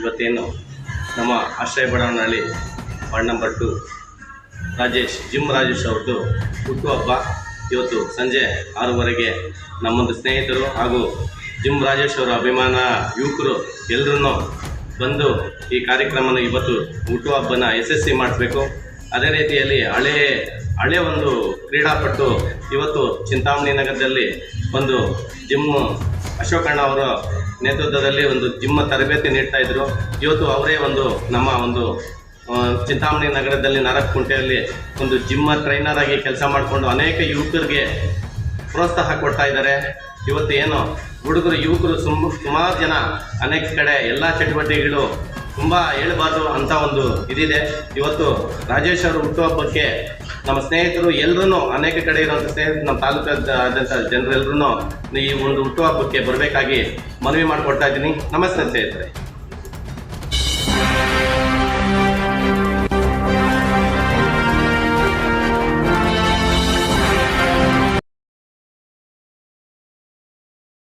ಇವತ್ತೇನು ನಮ್ಮ ಆಶ್ರಯ ಬಡಾವಣೆಯಲ್ಲಿ ward number two Rajesh, gym Rajesh ಅವ್ರದ್ದು ಹುಟ್ಟುಹಬ್ಬ ಇವತ್ತು ಸಂಜೆ ಆರೂವರೆಗೆ ನಮ್ಮೊಂದು ಸ್ನೇಹಿತರು ಹಾಗೂ ಜಿಮ್ ರಾಜೇಶ್ ಅವರ ಅಭಿಮಾನ ಯುವಕರು ಎಲ್ಲರೂ ಬಂದು ಈ ಕಾರ್ಯಕ್ರಮನ ಇವತ್ತು ಹುಟ್ಟುಹಬ್ಬನ ಯಶಸ್ವಿ ಮಾಡಬೇಕು. ಅದೇ ರೀತಿಯಲ್ಲಿ ಹಳೇ, ಹಳೆ ಒಂದು ಕ್ರೀಡಾಪಟು ಇವತ್ತು ಚಿಂತಾಮಣಿ ನಗರದಲ್ಲಿ ಒಂದು ಜಿಮ್ ಅಶೋಕಣ್ಣ ಅವರ ನೇತೃತ್ವದಲ್ಲಿ ಒಂದು ಜಿಮ್ಮ ತರಬೇತಿ ನೀಡ್ತಾ ಇದ್ರು. ಇವತ್ತು ಅವರೇ ಒಂದು ನಮ್ಮ ಒಂದು ಚಿಂತಾಮಣಿ ನಗರದಲ್ಲಿ ನಾಲ್ಕು ಕುಂಟೆಯಲ್ಲಿ ಒಂದು ಜಿಮ್ಮ ಟ್ರೈನರ್ ಆಗಿ ಕೆಲಸ ಮಾಡಿಕೊಂಡು ಅನೇಕ ಯುವಕರಿಗೆ ಪ್ರೋತ್ಸಾಹ ಕೊಡ್ತಾ ಇದ್ದಾರೆ. ಇವತ್ತು ಏನು, ಹುಡುಗರು, ಯುವಕರು ಸುಮ್, ಸುಮಾರು ಜನ ಅನೇಕ ಕಡೆ ಎಲ್ಲ ಚಟುವಟಿಕೆಗಳು ತುಂಬ ಹೇಳಬಾರ್ದು ಅಂತ ಒಂದು ಇದಿದೆ. ಇವತ್ತು ರಾಜೇಶ್ ಅವರು ಹುಟ್ಟುಹಬ್ಬಕ್ಕೆ ನಮ್ಮ ಸ್ನೇಹಿತರು ಎಲ್ಲರೂ ಅನೇಕ ಕಡೆ ಇರುವಂಥ ಸ್ನೇಹಿತರು ನಮ್ಮ ತಾಲೂಕಾದಂಥ ಜನರೆಲ್ಲರೂ ಈ ಒಂದು ಹುಟ್ಟುಹಬ್ಬಕ್ಕೆ ಬರಬೇಕಾಗಿ ಮನವಿ ಮಾಡಿಕೊಡ್ತಾ ಇದ್ದೀನಿ. ನಮಸ್ತೆ ಸ್ನೇಹಿತರೆ.